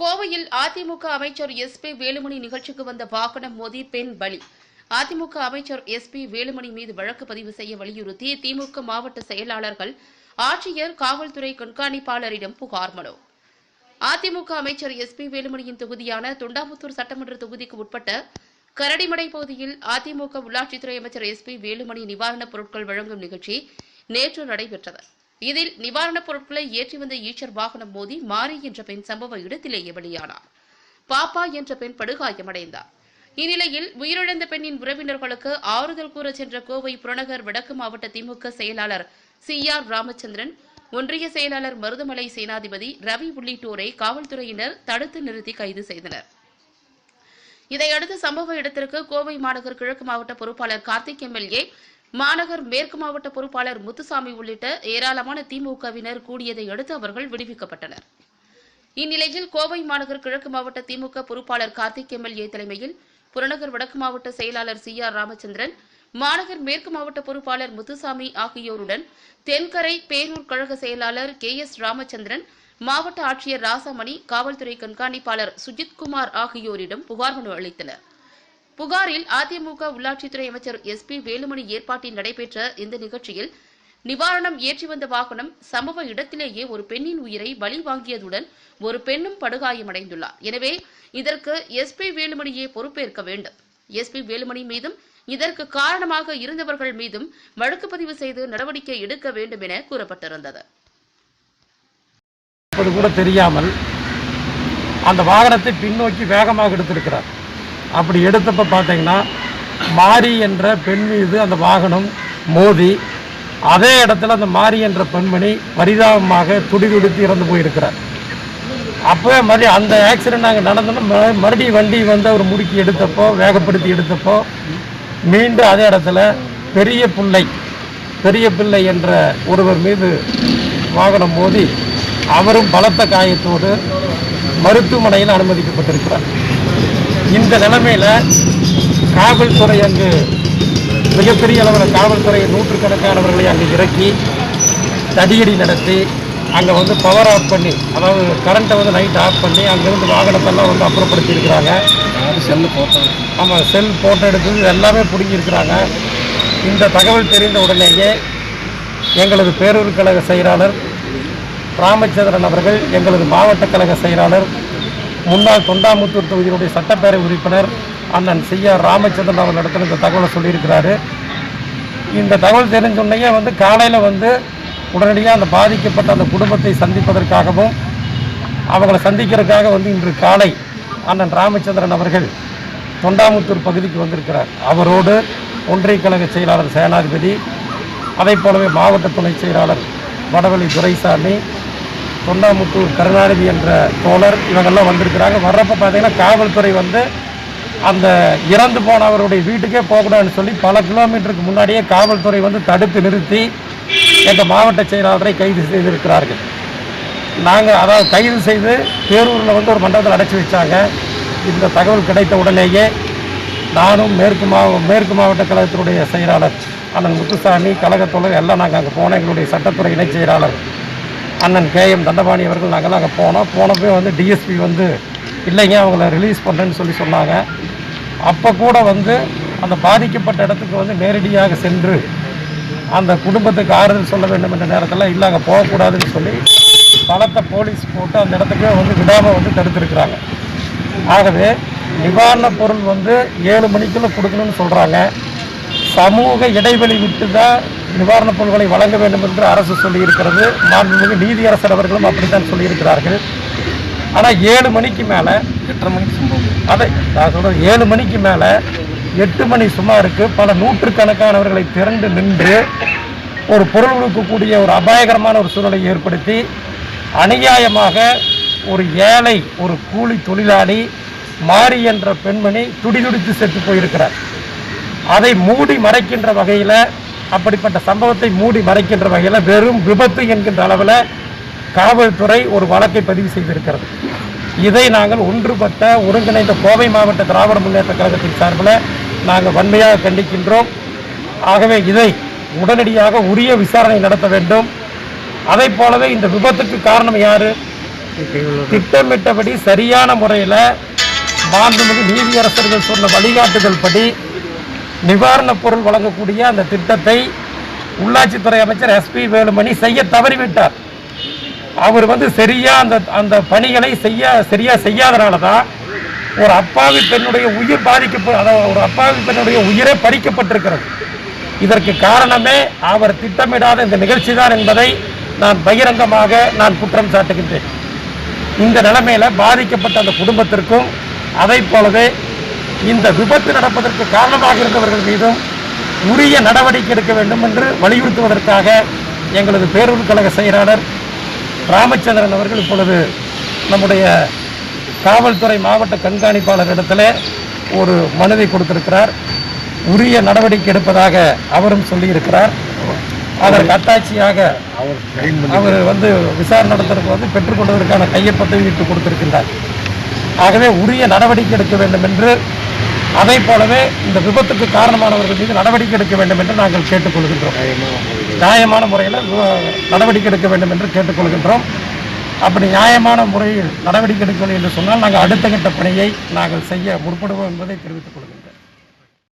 கோவையில் அதிமுக அமைச்சர் S B Velumani நிகழ்ச்சிக்கு வந்த வாகனம் மோதி பெண் பலி. அதிமுக அமைச்சர் எஸ் பி வேலுமணி மீது வழக்கு பதிவு செய்ய வலியுறுத்தி திமுக மாவட்ட செயலாளர்கள் ஆட்சியர் காவல்துறை கண்காணிப்பாளரிடம் புகார் மனு. அதிமுக அமைச்சர் எஸ் பி வேலுமணியின் தொகுதியான தொண்டாமுத்தூர் சட்டமன்ற தொகுதிக்கு உட்பட்ட கரடிமடை பகுதியில் அதிமுக உள்ளாட்சித்துறை அமைச்சர் எஸ் பி வேலுமணி நிவாரணப் பொருட்கள் வழங்கும் நிகழ்ச்சி நேற்று நடைபெற்றது. இதில் நிவாரணப் பொருட்களை ஏற்றி வந்த ஈச்சர் வாகனம் மோதி மாரி என்ற பெண் சம்பவ இடத்திலேயே வெளியானார். பாப்பா என்ற பெண் படுகாயமடைந்தார். இந்நிலையில் உயிரிழந்த பெண்ணின் உறவினர்களுக்கு ஆறுதல் கூற சென்ற கோவை புறநகர் வடக்கு மாவட்ட திமுக செயலாளர் சி ஆர் ராமச்சந்திரன் ஒன்றிய செயலாளர் மருதமலை சேனாதிபதி ரவி உள்ளிட்டோரை காவல்துறையினர் தடுத்து நிறுத்தி கைது செய்தனர். இதையடுத்து சம்பவ இடத்திற்கு கோவை மாநகர் கிழக்கு மாவட்ட பொறுப்பாளர் கார்த்திக் எம்எல்ஏ மாநகர் மேற்கு மாவட்ட பொறுப்பாளர் முத்துசாமி உள்ளிட்ட ஏராளமான திமுகவினர் கூடியதை அடுத்து அவர்கள் விடுவிக்கப்பட்டனர். இந்நிலையில் கோவை மாநகர் கிழக்கு மாவட்ட திமுக பொறுப்பாளர் கார்த்திக் எம்எல்ஏ தலைமையில் புறநகர் வடக்கு மாவட்ட செயலாளர் சி ஆர் ராமச்சந்திரன் மாநகர் மேற்கு மாவட்ட பொறுப்பாளர் முத்துசாமி ஆகியோருடன் தென்கரை பேரூர் கழக செயலாளர் கே எஸ் ராமச்சந்திரன் மாவட்ட ஆட்சியர் ராசாமணி காவல்துறை கண்காணிப்பாளர் சுஜித்குமார் ஆகியோரிடம் புகார் மனு அளித்தனா் புகாரில் அதிமுக உள்ளாட்சித்துறை அமைச்சர் எஸ் பி வேலுமணி ஏற்பாட்டில் நடைபெற்ற இந்த நிகழ்ச்சியில் நிவாரணம் ஏற்றி வந்த வாகனம் சம்பவ இடத்திலேயே ஒரு பெண்ணின் உயிரை பலி வாங்கியதுடன் ஒரு பெண்ணும் படுகாயமடைந்துள்ளார். எனவே இதற்கு எஸ் பி வேலுமணியே பொறுப்பேற்க வேண்டும். எஸ் பி வேலுமணி மீதும் இதற்கு காரணமாக இருந்தவர்கள் மீதும் வழக்கு பதிவு செய்து நடவடிக்கை எடுக்க வேண்டும் என கூறப்பட்டிருந்தது. கூட தெரியாமல் அந்த வாகனத்தை பின்னோக்கி வேகமாக எடுத்திருக்கிறார். அப்படி எடுத்தப்ப பார்த்தீங்கன்னா மாரி என்ற பெண் மீது அந்த வாகனம் மோதி அதே இடத்துல அந்த மாரி என்ற பெண்மணி பரிதாபமாக துடிதுடித்து இறந்து போயிருக்கிறார். அப்போவே மறுபடியும் அந்த ஆக்சிடென்ட் அங்கே நடந்தோன்னா மறுபடியும் வண்டி வந்து அவர் முடுக்கி எடுத்தப்போ வேகப்படுத்தி எடுத்தப்போ மீண்டும் அதே இடத்துல பெரிய பிள்ளை பெரிய பிள்ளை என்ற ஒருவர் மீது வாகனம் மோதி அவரும் பலத்த காயத்தோடு மருத்துவமனையில் அனுமதிக்கப்பட்டிருக்கிறார். இந்த நிலைமையில காவல்துறை அங்கு மிகப்பெரிய அளவில் காவல்துறை நூற்றுக்கணக்கானவர்களை அங்கு இறக்கி தடியடி நடத்தி அங்கே வந்து பவர் ஆஃப் பண்ணி அதாவது கரண்ட்டை வந்து நைட் ஆஃப் பண்ணி அங்கேருந்து வாகனத்தெல்லாம் வந்து அப்புறப்படுத்தி இருக்கிறாங்க செல்லு போட்டோ ஆமாம் செல் போட்டோ எடுத்தது எல்லாமே பிடுங்கியிருக்கிறாங்க. இந்த தகவல் தெரிந்த உடனேயே எங்களது பேரூர் கழக செயலாளர் ராமச்சந்திரன் அவர்கள் எங்களது மாவட்ட கழக செயலாளர் முன்னாள் தொண்டாமுத்தூர் தொகுதியினுடைய சட்டப்பேரவை உறுப்பினர் அண்ணன் சி ஆர் ராமச்சந்திரன் அவர்களிடத்தில் இந்த தகவலை சொல்லியிருக்கிறாரு. இந்த தகவல் தெரிஞ்ச வந்து காலையில் வந்து உடனடியாக அந்த பாதிக்கப்பட்ட அந்த குடும்பத்தை சந்திப்பதற்காகவும் அவங்களை சந்திக்கிறதுக்காக வந்து இன்று காலை அண்ணன் ராமச்சந்திரன் அவர்கள் தொண்டாமுத்தூர் பகுதிக்கு வந்திருக்கிறார். அவரோடு ஒன்றிய கழக செயலாளர் சேனாதிபதி அதைப் போலவே மாவட்ட துணை செயலாளர் வடவள்ளி துரைசாமி தொண்டாமுத்தூர் கருணாநிதி என்ற தோழர் இவங்கெல்லாம் வந்திருக்கிறாங்க. வர்றப்போ பார்த்தீங்கன்னா காவல்துறை வந்து அந்த இறந்து போனவருடைய வீட்டுக்கே போகக்கூடாதுன்னு சொல்லி பல கிலோமீட்டருக்கு முன்னாடியே காவல்துறை வந்து தடுத்து நிறுத்தி எங்கள் மாவட்ட செயலாளரை கைது செய்திருக்கிறார்கள். நாங்கள் அதாவது கைது செய்து பேரூரில் வந்து ஒரு மண்டபத்தில் அடைச்சி வச்சாங்க. இந்த தகவல் கிடைத்த உடனேயே நானும் மேற்கு மாவ மேற்கு மாவட்ட கழகத்தினுடைய செயலாளர் அண்ணன் முத்துசாமி கழகத்தோழர் எல்லாம் நாங்கள் அங்கே போனோம் எங்களுடைய சட்டத்துறை இணைச் செயலாளர் அண்ணன் கே எம் தண்டபாணி அவர்கள் நாங்கள்லாம் அங்கே போனோம். போனப்போ வந்து டிஎஸ்பி வந்து இல்லைங்க அவங்கள ரிலீஸ் பண்ணுறேன்னு சொல்லி சொன்னாங்க. அப்போ கூட வந்து அந்த பாதிக்கப்பட்ட இடத்துக்கு வந்து நேரடியாக சென்று அந்த குடும்பத்துக்கு ஆறுதல் சொல்ல வேண்டும் என்ற நேரத்தில் இல்லை அங்கே போகக்கூடாதுன்னு சொல்லி பலத்த போலீஸ் போட்டு அந்த இடத்துக்கு வந்து விடாமல் வந்து தடுத்துருக்குறாங்க. ஆகவே நிவாரணப் பொருள் வந்து ஏழு மணிக்குள்ளே கொடுக்கணும்னு சொல்கிறாங்க சமூக இடைவெளி விட்டு தான் நிவாரணப் பொருட்களை வழங்க வேண்டும் என்று அரசு சொல்லியிருக்கிறது. மாண்புமிகு நீதியரசர் அவர்களும் அப்படித்தான் சொல்லியிருக்கிறார்கள். ஆனால் ஏழு மணிக்கு மேலே எட்டரை மணிக்கு சம்பவம் அதை நான் சொல்கிறது ஏழு மணிக்கு மேலே எட்டு மணி சுமாருக்கு பல நூற்றுக்கணக்கானவர்களை திரண்டு நின்று ஒரு பொருள் கொடுக்கக்கூடிய ஒரு அபாயகரமான ஒரு சூழலை ஏற்படுத்தி அநியாயமாக ஒரு ஏழை ஒரு கூலி தொழிலாளி மாரி என்ற பெண்மணி துடிதுடித்து செத்து போயிருக்கிறார். அதை மூடி மறைக்கின்ற வகையில் அப்படிப்பட்ட சம்பவத்தை மூடி மறைக்கின்ற வகையில் வெறும் விபத்து என்கின்ற அளவில் காவல்துறை ஒரு வழக்கை பதிவு செய்திருக்கிறது. இதை நாங்கள் ஒன்றுபட்ட ஒருங்கிணைந்த கோவை மாவட்ட திராவிட முன்னேற்ற கழகத்தின் சார்பில் நாங்கள் வன்மையாக கண்டிக்கின்றோம். ஆகவே இதை உடனடியாக உரிய விசாரணை நடத்த வேண்டும். அதைப் போலவே இந்த விபத்துக்கு காரணம் யார்? திட்டமிட்டபடி சரியான முறையில் மாண்புமிகு நீதியரசர்கள் சொன்ன வழிகாட்டுதல் படி நிவாரணப் பொருள் வழங்கக்கூடிய அந்த திட்டத்தை உள்ளாட்சித்துறை அமைச்சர் எஸ்பி வேலுமணி செய்ய தவறிவிட்டார். அவர் வந்து சரியாக அந்த அந்த பணிகளை செய்ய சரியாக செய்யாதனால தான் ஒரு அப்பாவி பெண்ணுடைய உயிர் பாதிக்கப்ப அதாவது ஒரு அப்பாவி பெண்ணுடைய உயிரே பறிக்கப்பட்டிருக்கிறது. இதற்கு காரணமே அவர் திட்டமிடாத இந்த நிகழ்ச்சி தான் என்பதை நான் பகிரங்கமாக நான் குற்றம் சாட்டுகின்றேன். இந்த நிலைமையில் பாதிக்கப்பட்ட அந்த குடும்பத்திற்கும் அதை போலவே இந்த விபத்து நடப்பதற்கு காரணமாக இருந்தவர்கள் மீதும் உரிய நடவடிக்கை எடுக்க வேண்டும் என்று வலியுறுத்துவதற்காக எங்களது பேரூர் கழக செயலாளர் ராமச்சந்திரன் அவர்கள் இப்பொழுது நம்முடைய காவல்துறை மாவட்ட கண்காணிப்பாளர் இடத்துல ஒரு மனுவை கொடுத்திருக்கிறார். உரிய நடவடிக்கை எடுப்பதாக அவரும் சொல்லியிருக்கிறார். அதற்கு கட்டாட்சியாக அவர் வந்து விசாரணை நடத்துறதுக்கு வந்து பெற்றுக்கொண்டதற்கான கையொப்பத்தையும் இட்டு கொடுத்திருக்கின்றார். ஆகவே உரிய நடவடிக்கை எடுக்க வேண்டும் என்று அதை போலவே இந்த விபத்துக்கு காரணமானவர்கள் மீது நடவடிக்கை எடுக்க வேண்டும் என்று நாங்கள் கேட்டுக்கொள்கின்றோம். நியாயமான முறையில் நடவடிக்கை எடுக்க வேண்டும் என்று கேட்டுக்கொள்கின்றோம். அப்படி நியாயமான முறையில் நடவடிக்கை எடுக்கவில்லை என்று சொன்னால் நாங்கள் அடுத்த கட்ட பணியை நாங்கள் செய்ய முற்படுவோம் என்பதை தெரிவித்துக் கொள்கின்றோம்.